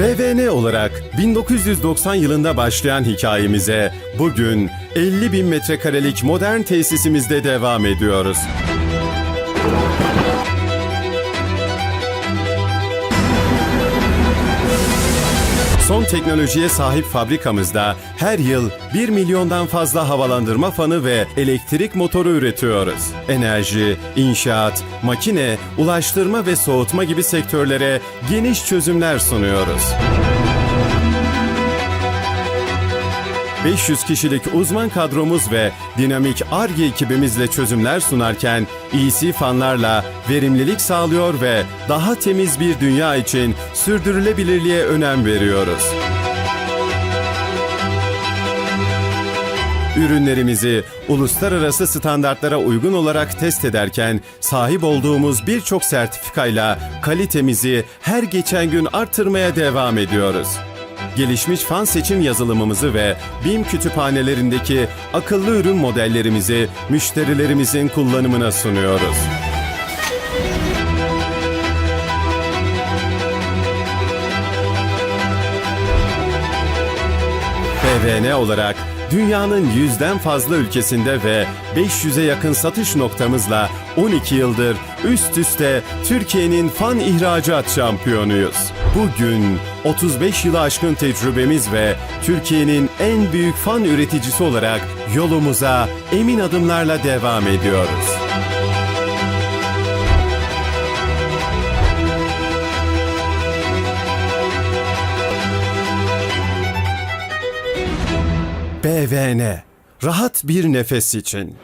BVN olarak 1990 yılında başlayan hikayemize bugün 50 bin metrekarelik modern tesisimizde devam ediyoruz. Son teknolojiye sahip fabrikamızda her yıl 1 milyondan fazla havalandırma fanı ve elektrik motoru üretiyoruz. Enerji, inşaat, makine, ulaştırma ve soğutma gibi sektörlere geniş çözümler sunuyoruz. 500 kişilik uzman kadromuz ve dinamik ARGE ekibimizle çözümler sunarken EC fanlarla verimlilik sağlıyor ve daha temiz bir dünya için sürdürülebilirliğe önem veriyoruz. Ürünlerimizi uluslararası standartlara uygun olarak test ederken sahip olduğumuz birçok sertifikayla kalitemizi her geçen gün artırmaya devam ediyoruz. Gelişmiş fan seçim yazılımımızı ve BİM kütüphanelerindeki akıllı ürün modellerimizi müşterilerimizin kullanımına sunuyoruz. PVN olarak dünyanın yüzden fazla ülkesinde ve 500'e yakın satış noktamızla 12 yıldır üst üste Türkiye'nin fan ihracat şampiyonuyuz. Bugün 35 yılı aşkın tecrübemiz ve Türkiye'nin en büyük fan üreticisi olarak yolumuza emin adımlarla devam ediyoruz. BVN Rahat bir nefes için.